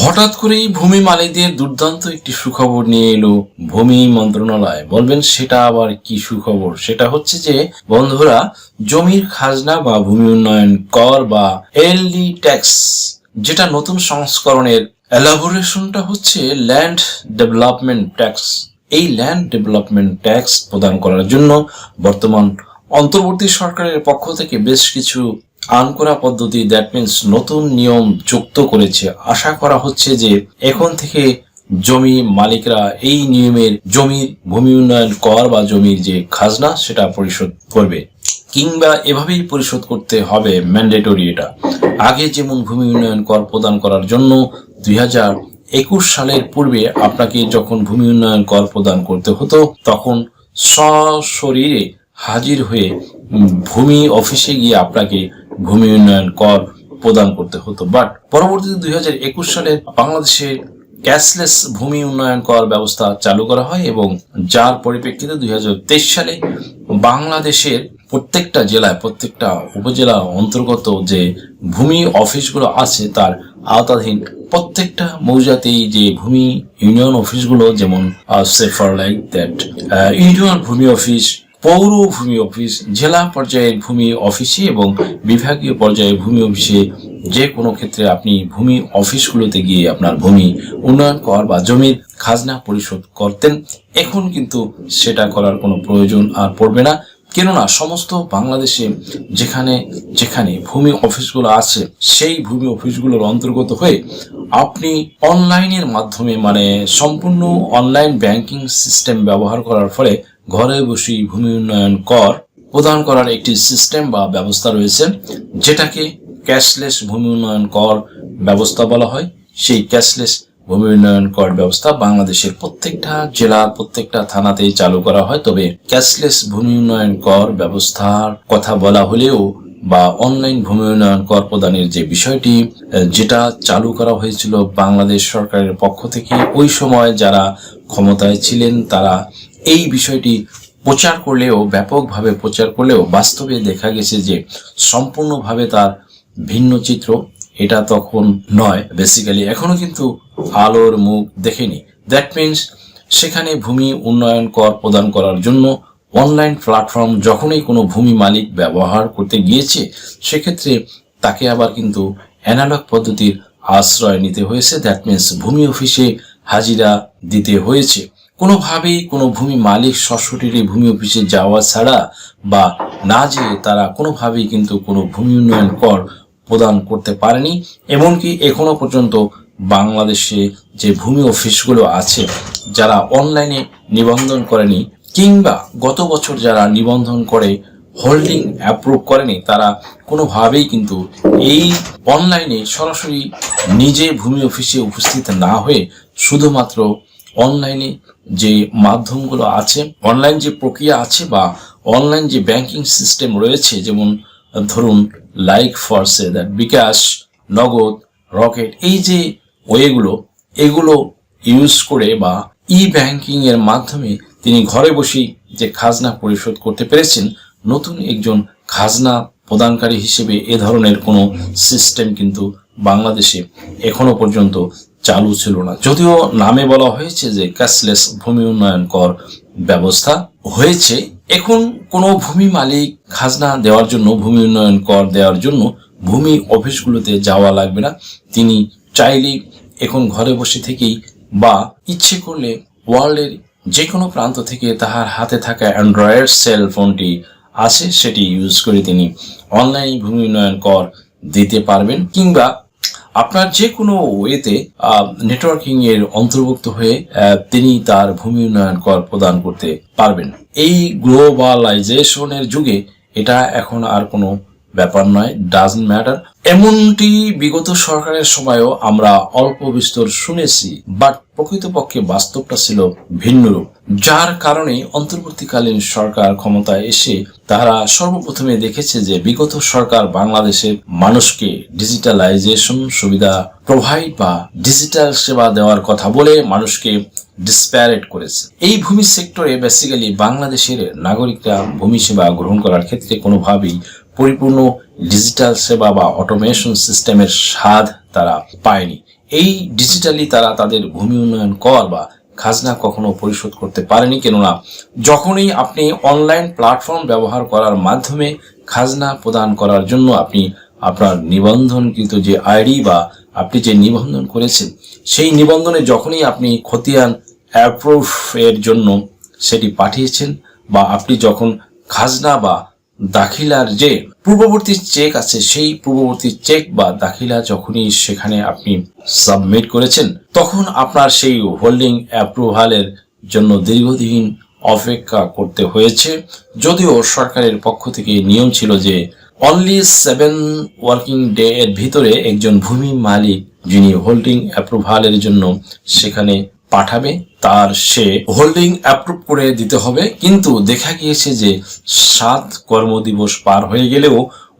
হঠাৎ করেই ভূমি মালিকদের দুর্দান্ত একটি সুখবর নিয়ে এলো ভূমি মন্ত্রণালয়। বলবেন, সেটা আবার কি সুখবর? সেটা হচ্ছে যে, বন্ধুরা, জমির খাজনা বা ভূমি উন্নয়ন কর বা এলডি ট্যাক্স, যেটা নতুন সংস্করণের এলাবোরেশনটা হচ্ছে ল্যান্ড ডেভেলপমেন্ট ট্যাক্স এই ল্যান্ড ডেভেলপমেন্ট ট্যাক্স প্রদান করার জন্য বর্তমান অন্তর্বর্তী সরকারের পক্ষ থেকে বেশ কিছু আনকোরা পদ্ধতি দ্যাট মিন্স নতুন নিয়ম যুক্ত করেছে। আশা করা হচ্ছে যে এখন থেকে জমি মালিকরা এই নিয়মের জমির ভূমি উন্নয়ন কর বা জমির যে খাজনা, সেটা পরিশোধ করবে। কিংবা এভাবেই পরিশোধ করতে হবে ম্যান্ডেটরি এটা। আগে যেমন ভূমি উন্নয়ন কর প্রদান করার জন্য দুই হাজার একুশ সালের পূর্বে আপনাকে যখন ভূমি উন্নয়ন কর প্রদান করতে হতো, তখন সশরীরে হাজির হয়ে ভূমি অফিসে গিয়ে আপনাকে ভূমি উন্নয়ন কর প্রদান করতে হতো। বাট পরবর্তীতে দুই হাজার একুশ সালে বাংলাদেশে ক্যাশলেস ভূমি উন্নয়ন কর ব্যবস্থা চালু করা হয় এবং যার পরিপ্রেক্ষিতে দুই হাজার তেইশ সালে বাংলাদেশের প্রত্যেকটা জেলায়, প্রত্যেকটা উপজেলা অন্তর্গত যে ভূমি অফিসগুলো আছে, তার আওতাধীন প্রত্যেকটা মৌজাতেই যে ভূমি ইউনিয়ন অফিসগুলো, যেমন সেফার লাইক দ্যাট ইউনিয়ন ভূমি অফিস পৌর ভূমি অফিস, জেলা পর্যায়ের ভূমি অফিসে এবং বিভাগীয় পর্যায়ের ভূমি অফিসে যে কোনো ক্ষেত্রে আপনি ভূমি অফিসগুলোতে গিয়ে আপনার ভূমি উন্নয়ন কর বা জমির খাজনা পরিশোধ করতেন। এখন কিন্তু সেটা করার কোনো প্রয়োজন আর পড়বে না। কেননা সমস্ত বাংলাদেশে যেখানে যেখানে ভূমি অফিসগুলো আছে, সেই ভূমি অফিসগুলোর অন্তর্গত হয়ে আপনি অনলাইনের মাধ্যমে মানে সম্পূর্ণ অনলাইন ব্যাংকিং সিস্টেম ব্যবহার করার ফলে ঘরে বসেই ভূমি উন্নয়ন কর প্রদান করার একটি সিস্টেম বা ব্যবস্থা রয়েছে, যেটাকে ক্যাশলেস ভূমি উন্নয়ন কর ব্যবস্থা বলা হয়। সেই ক্যাশলেস ভূমি উন্নয়ন কর ব্যবস্থা বাংলাদেশের প্রত্যেকটা জেলার প্রত্যেকটা থানাতেই চালু করা হয়। তবে ক্যাশলেস ভূমি উন্নয়ন কর ব্যবস্থার কথা বলা হলেও বা অনলাইন ভূমি উন্নয়ন কর প্রদানের যে বিষয়টি, যেটা চালু করা হয়েছিল বাংলাদেশ সরকারের পক্ষ থেকে, ওই সময় যারা ক্ষমতায় ছিলেন তারা এই বিষয়টি প্রচার করলেও, ব্যাপকভাবে প্রচার করলেও বাস্তবে দেখা গেছে যে সম্পূর্ণভাবে তার ভিন্ন চিত্র এটা তখন নয়। বেসিক্যালি এখনও কিন্তু আলোর মুখ দেখেনি। দ্যাট মিন্স সেখানে ভূমি উন্নয়ন কর প্রদান করার জন্য অনলাইন প্ল্যাটফর্ম যখনই কোনো ভূমি মালিক ব্যবহার করতে গিয়েছে, সেক্ষেত্রে তাকে আবার কিন্তু অ্যানালগ পদ্ধতির আশ্রয় নিতে হয়েছে। দ্যাট মিন্স ভূমি অফিসে হাজিরা দিতে হয়েছে। কোনোভাবেই কোনো ভূমি মালিক সশরীরে ভূমি অফিসে যাওয়া ছাড়া বা না যেয়ে তারা কোনোভাবেই কিন্তু কোনো ভূমি উন্নয়ন কর প্রদান করতে পারেনি, এমনকি এখনও পর্যন্ত বাংলাদেশে যে ভূমি অফিসগুলো আছে, যারা অনলাইনে নিবন্ধন করেনি কিংবা গত বছর যারা নিবন্ধন করে, হোল্ডিং অ্যাপ্রুভ করেনি, তারা কোনোভাবেই কিন্তু এই অনলাইনে সরাসরি নিজে ভূমি অফিসে উপস্থিত না হয়ে শুধুমাত্র অনলাইনে যে মাধ্যমগুলো আছে অনলাইন যে প্রক্রিয়া আছে বা অনলাইন যে ব্যাংকিং সিস্টেম রয়েছে, যেমন ধরুন like for say that bKash, Nagad, Rocket, এই যে ওয়েগুলো, এগুলো ইউজ করে বা ই ব্যাংকিং এর মাধ্যমে তিনি ঘরে বসেই যে খাজনা পরিশোধ করতে পেরেছেন, নতুন একজন খাজনা প্রদানকারী হিসেবে এ ধরনের কোনো সিস্টেম কিন্তু বাংলাদেশে এখনও পর্যন্ত চালু ছিল না। যদিও নামে বলা হয়েছে যে ক্যাশলেস ভূমি উন্নয়ন কর ব্যবস্থা হয়েছে। এখন কোনো ভূমি মালিক খাজনা দেওয়ার জন্য, ভূমি উন্নয়ন কর দেওয়ার জন্য ভূমি অফিসগুলোতে যাওয়া লাগবে না। তিনি চাইলেই এখন ঘরে বসে থেকেই বা ইচ্ছে করলে ওয়ার্ল্ডের যে কোনো প্রান্ত থেকে তাহার হাতে থাকা অ্যান্ড্রয়েড সেল ফোনটি আছে সেটি ইউজ করে তিনি অনলাইন ভূমি উন্নয়ন কর দিতে পারবেন কিংবা আপনার যে কোনো ওয়েতে নেটওয়ার্কিং এর অন্তর্ভুক্ত হয়ে তিনি তার ভূমি উন্নয়ন কর প্রদান করতে পারবেন। এই গ্লোবালাইজেশনের যুগে এটা এখন আর কোনো ব্যাপার নয় ডাজন্ট ম্যাটার এমনটি বিগত সরকারের সময়ও আমরা অল্প বিস্তর শুনেছি বাট প্রকৃতপক্ষে বাস্তবটা ছিল ভিন্নরূপ যার কারণে অন্তর্বর্তীকালীন সরকার ক্ষমতায় এসে তারা সর্বপ্রথমে দেখেছে যে বিগত সরকার বাংলাদেশের মানুষকে ডিজিটালাইজেশন সুবিধা প্রোভাইড বা ডিজিটাল সেবা দেওয়ার কথা বলে মানুষকে ডিসপ্যারেট করেছে। এই ভূমি সেক্টরে বেসিক্যালি বাংলাদেশের নাগরিকরা ভূমি সেবা গ্রহণ করার ক্ষেত্রে কোনোভাবেই পরিপূর্ণ ডিজিটাল সেবা বা অটোমেশন সিস্টেমের স্বাদ তারা পায়নি। এই ডিজিটালি তারা তাদের ভূমি উন্নয়ন কর বা খাজনা কখনো পরিশোধ করতে পারেনি, কেননা যখনই আপনি অনলাইন প্ল্যাটফর্ম ব্যবহার করার মাধ্যমে খাজনা প্রদান করার জন্য আপনি আপনার নিবন্ধনকৃত যে আইডি বা আপনি যে নিবন্ধন করেছেন, সেই নিবন্ধনে যখনই আপনি খতিয়ান অ্যাপ্রুভ এর জন্য সেটি পাঠিয়েছেন বা আপনি যখন খাজনা বা দাখিলার যে পূর্ববর্তী চেক আছে, সেই পূর্ববর্তী চেক বা দাখিলা যখনই সেখানে আপনি সাবমিট করেছেন, তখন আপনার সেই হোল্ডিং অ্যাপ্রুভালের জন্য দীর্ঘদিন অপেক্ষা করতে হয়েছে। যদিও সরকারের পক্ষ থেকে নিয়ম ছিল যে অনলি সেভেন ওয়ার্কিং ডে এর ভিতরে একজন ভূমি মালিক, যিনি হোল্ডিং অ্যাপ্রুভালের জন্য সেখানে পাঠাবে, তার সে হোল্ডিং অ্যাপ্রুভ করে দিতে হবে। কিন্তু দেখা গিয়েছে যে সাত কর্মদিবস পার হয়ে গেলেও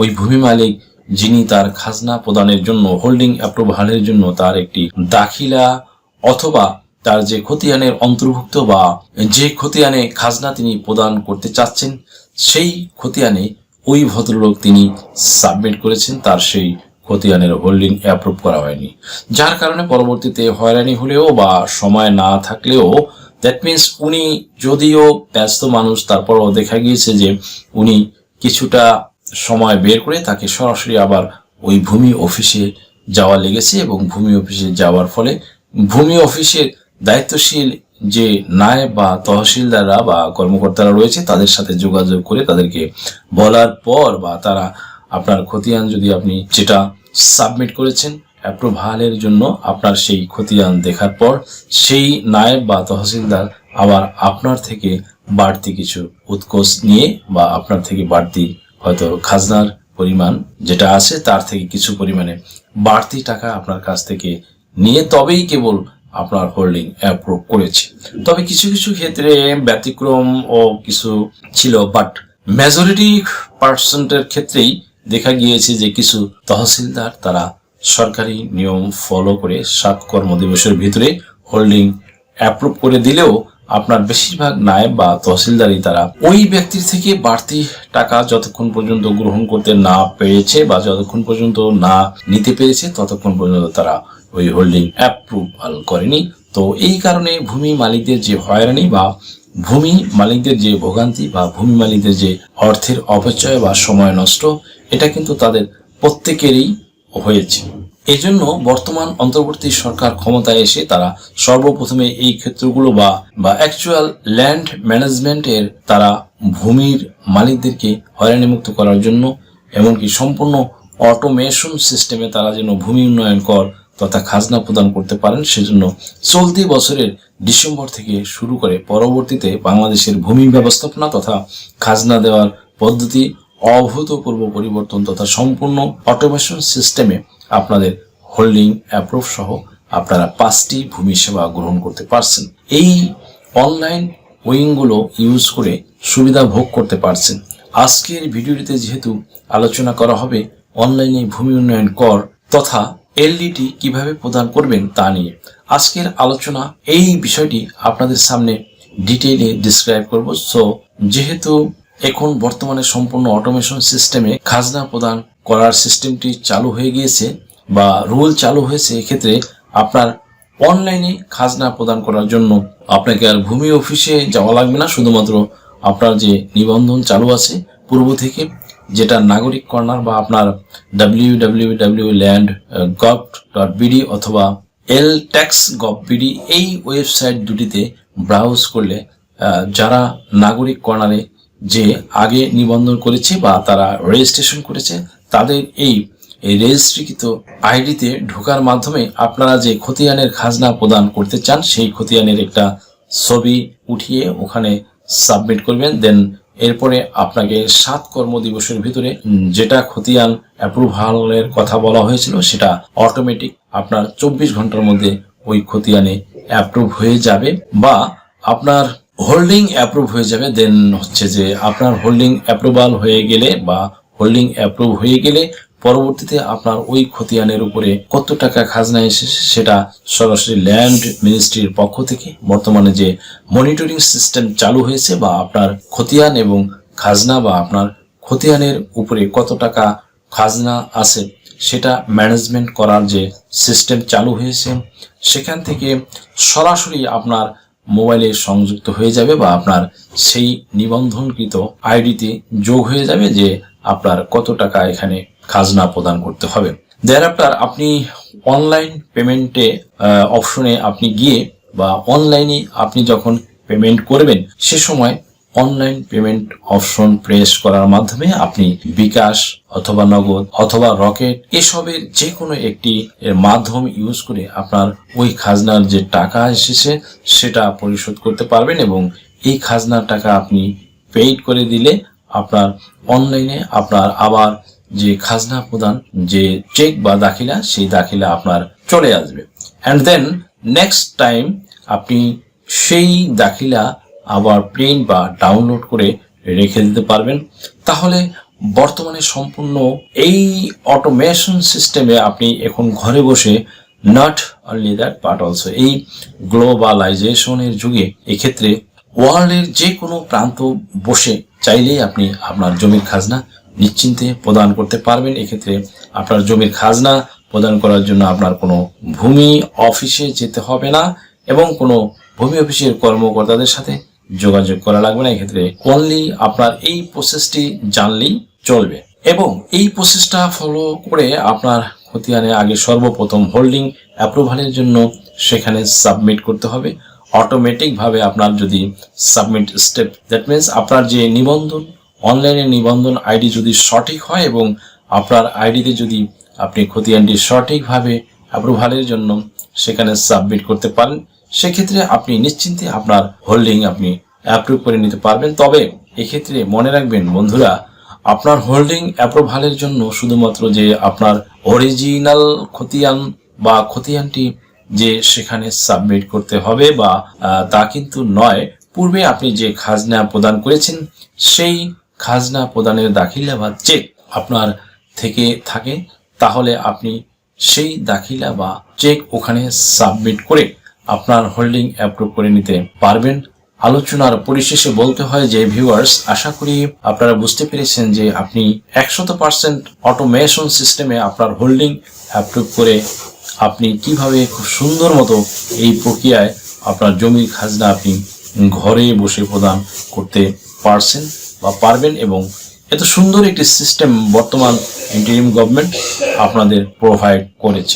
ওই ভূমি মালিক, যিনি তার খাজনা প্রদানের জন্য হোল্ডিং অ্যাপ্রুভালের জন্য তার একটি দাখিলা অথবা তার যে খতিয়ানের অন্তর্ভুক্ত বা যে খতিয়ানে খাজনা তিনি প্রদান করতে চাচ্ছেন, সেই খতিয়ানে ওই ভদ্রলোক তিনি সাবমিট করেছেন, তার সেই খতিয়ানের হোল্ডিং অ্যাপ্রুভ করা হয়নি। যার কারণে পরবর্তীতে হয়রানি হলেও বা সময় না থাকলেও দ্যাট মিন্স উনি যদিও ব্যস্ত মানুষ, তারপরও দেখা গিয়েছে যে উনি কিছুটা সময় বের করে তাকে সরাসরি আবার ওই ভূমি অফিসে যাওয়া লেগেছে এবং ভূমি অফিসে যাওয়ার ফলে ভূমি অফিসের দায়িত্বশীল যে নায়ব বা তহসিলদাররা বা কর্মকর্তারা রয়েছে, তাদের সাথে যোগাযোগ করে তাদেরকে বলার পর বা তারা আপনার খতিয়ান যদি আপনি যেটা সাবমিট করেছেন অ্যাপ্রুভালের জন্য আপনার সেই খতিয়ান দেখার পর, সেই নায়েব বা তহসিলদার আবার আপনার থেকে বাড়তি কিছু উৎকোষ নিয়ে বা আপনার থেকে বাড়তি হয়তো খাজনার পরিমাণ যেটা আছে, তার থেকে কিছু পরিমাণে বাড়তি টাকা আপনার কাছ থেকে নিয়ে তবেই কেবল আপনার হোল্ডিং অ্যাপ্রুভ করেছে। তবে কিছু কিছু ক্ষেত্রে ব্যতিক্রম ও কিছু ছিল বাট মেজরিটি পার্সেন্টের ক্ষেত্রেই দেখা গিয়েছে যে কিছু তহসিলদার তারা সরকারি নিয়ম ফলো করে সাত কর্মদিবসের ভিতরে হোল্ডিং অ্যাপ্রুভ করে দিলেও আপনার বেশিরভাগ নায়ব বা তহসিলদারই তারা ওই ব্যক্তির থেকে বাড়তি টাকা যতক্ষণ পর্যন্ত গ্রহণ করতে না পেরেছে বা যতক্ষণ পর্যন্ত না নিতে পেরেছে, ততক্ষণ পর্যন্ত তারা ওই হোল্ডিং অ্যাপ্রুভাল করেনি। তো এই কারণে ভূমি মালিকদের যে হয়রানি বা ভূমি মালিকদের যে ভোগান্তি বা ভূমি মালিকদের যে অর্থের অপচয় বা সময় নষ্ট, এটা কিন্তু তাদের প্রত্যেকেরই হয়েছে। এই জন্য বর্তমান অন্তর্বর্তী সরকার ক্ষমতায় এসে তারা সর্বপ্রথমে এই ক্ষেত্রগুলো বা বা অ্যাকচুয়াল ল্যান্ড ম্যানেজমেন্টের তারা ভূমির মালিকদেরকে হয়রানিমুক্ত করার জন্য, এমনকি সম্পূর্ণ অটোমেশন সিস্টেমে তারা যেন ভূমি উন্নয়ন কর তথা খাজনা প্রদান করতে পারেন, সেজন্য চলতি বছরের ডিসেম্বর থেকে শুরু করে পরবর্তীতে বাংলাদেশের ভূমি ব্যবস্থাপনা তথা খাজনা দেওয়ার পদ্ধতি, অভূতপূর্ব পরিবর্তন তথা সম্পূর্ণ অটোমেশন সিস্টেমে আপনাদের হোল্ডিং অ্যাপ্রুভ সহ আপনারা পাঁচটি ভূমি সেবা গ্রহণ করতে পারছেন। এই অনলাইন উইংগুলো ইউজ করে সুবিধা ভোগ করতে পারছেন। আজকের ভিডিওটিতে যেহেতু আলোচনা করা হবে, অনলাইনে ভূমি উন্নয়ন কর তথা এলডিটি কীভাবে প্রদান করবেন তা নিয়ে। আজকের আলোচনা এই বিষয়টি আপনাদের সামনে ডিটেইলে ডিসক্রাইব করব। সো, যেহেতু এখন বর্তমানে সম্পূর্ণ অটোমেশন সিস্টেমে খাজনা প্রদান করার সিস্টেমটি চালু হয়ে গিয়েছে বা রুল চালু হয়েছে, এক্ষেত্রে আপনার অনলাইনে খাজনা প্রদান করার জন্য আপনাকে আর ভূমি অফিসে যাওয়া লাগবে না। শুধুমাত্র আপনার যে নিবন্ধন চালু আছে, পূর্ব থেকে যেটা নাগরিক কর্নার বা আপনার W W W land gov dot BD অথবা এল ট্যাক্স গভ বিডি এই ওয়েবসাইট দুটিতে ব্রাউজ করলে যারা নাগরিক কর্নারে যে আগে নিবন্ধন করেছে বা তারা রেজিস্ট্রেশন করেছে, তাদের এই রেজিস্ট্রিকৃত আইডিতে ঢোকার মাধ্যমে আপনারা যে খতিয়ানের খাজনা প্রদান করতে চান, সেই খতিয়ানের একটা ছবি উঠিয়ে ওখানে সাবমিট করবেন দেন এরপরে আপনাকে সাত কর্মদিবসের ভিতরে যেটা খতিয়ান অ্যাপ্রুভালের কথা বলা হয়েছিল সেটা অটোমেটিক আপনার চব্বিশ ঘণ্টার মধ্যে ওই খতিয়ানে অ্যাপ্রুভ হয়ে যাবে বা আপনার হোল্ডিং অ্যাপ্রুভ হয়ে যাবে। দেন হচ্ছে যে আপনার হোল্ডিং অ্যাপ্রুভাল হয়ে গেলে বা হোল্ডিং অ্যাপ্রুভ হয়ে গেলে পরবর্তীতে আপনার ওই খতিয়ানের উপরে কত টাকা খাজনা এসেছে সেটা সরাসরি ল্যান্ড মিনিস্ট্রির পক্ষ থেকে বর্তমানে যে মনিটরিং সিস্টেম চালু হয়েছে বা আপনার খতিয়ান এবং খাজনা বা আপনার খতিয়ানের উপরে কত টাকা খাজনা আছে সেটা ম্যানেজমেন্ট করার যে সিস্টেম চালু হয়েছে, সেখান থেকে সরাসরি আপনার মোবাইলে সংযুক্ত হয়ে যাবে বা আপনার সেই নিবন্ধনকৃত আইডিতে যোগ হয়ে যাবে যে আপনার কত টাকা এখানে খাজনা প্রদান করতে হবে। দেয়ার আফটার আপনি অনলাইন পেমেন্টে অপশনে আপনি গিয়ে বা অনলাইনে আপনি যখন পেমেন্ট করবেন, সে সময় অনলাইন পেমেন্ট অপশন প্রেস করার মাধ্যমে আপনি বিকাশ অথবা নগদ অথবা রকেট এসবের যে কোনো একটি এর মাধ্যম ইউজ করে আপনার ওই খাজনার যে টাকা এসেছে, সেটা পরিশোধ করতে পারবেন এবং এই খাজনার টাকা আপনি পেইড করে দিলে আপনার অনলাইনে আপনার আবার যে খাজনা প্রদান, যে চেক বা দাখিলা, সেই দাখিলা আপনার চলে আসবে। অ্যান্ড দেন নেক্সট টাইম আপনি সেই দাখিলা আবার প্রিন্ট বা ডাউনলোড করে রেখে দিতে পারবেন। তাহলে বর্তমানে সম্পূর্ণ এই অটোমেশন সিস্টেমে আপনি এখন ঘরে বসে not only that but also এই গ্লোবালাইজেশনের যুগে এক্ষেত্রে ওয়ার্ল্ডের যে কোনো প্রান্ত বসে চাইলেই আপনি আপনার জমির খাজনা নিশ্চিন্তে প্রদান করতে পারবেন। এক্ষেত্রে আপনার জমির খাজনা প্রদান করার জন্য আপনার কোনো ভূমি অফিসে যেতে হবে না এবং কোনো ভূমি অফিসের কর্মকর্তাদের সাথে যোগাযোগ করা লাগবে না। এক্ষেত্রে অনলি আপনার এই প্রসেসটি জানলেই চলবে। এবং এই প্রসেসটা ফলো করে আপনার খতিয়ানে আগে সর্বপ্রথম হোল্ডিং অ্যাপ্রুভালের জন্য সেখানে সাবমিট করতে হবে। অটোমেটিক ভাবে আপনার যদি সাবমিট স্টেপ দ্যাট মিনস আপনার যে নিবন্ধন অনলাইনে নিবন্ধন আইডি যদি সঠিক হয় এবং আপনার আইডিতে যদি আপনি খতিয়ানটি সঠিকভাবে অ্যাপ্রুভালের জন্য সেখানে সাবমিট করতে পারেন, সেক্ষেত্রে আপনি নিশ্চিন্তে আপনার হোল্ডিং আপনি অ্যাপ্রুভ করে নিতে পারবেন। তবে এক্ষেত্রে মনে রাখবেন বন্ধুরা, আপনার হোল্ডিং অ্যাপ্রুভালের জন্য শুধুমাত্র যে আপনার অরিজিনাল খতিয়ান বা খতিয়ানটি যে সেখানে সাবমিট করতে হবে বা তা কিন্তু নয়। পূর্বে আপনি যে খাজনা প্রদান করেছেন, সেই খাজনা প্রদানের দাখিলা বা চেক আপনার থেকে থাকে, তাহলে আপনি সেই দাখিলা বা চেক ওখানে সাবমিট করে আপনার হোল্ডিং অ্যাপ্রুভ করে নিতে পারবেন। আলোচনার পরিশেষে বলতে হয় যে ভিউয়ার্স আশা করি আপনারা বুঝতে পেরেছেন যে আপনি একশত পার্সেন্ট অটোমেশন সিস্টেমে আপনার হোল্ডিং অ্যাপ্রুভ করে আপনি কীভাবে খুব সুন্দর মতো এই প্রক্রিয়ায় আপনার জমির খাজনা আপনি ঘরে বসে প্রদান করতে পারছেন। বা পারবেন এবং এত সুন্দর একটি সিস্টেম বর্তমান ইন্টারিম গভর্নমেন্ট আপনাদের প্রোভাইড করেছে।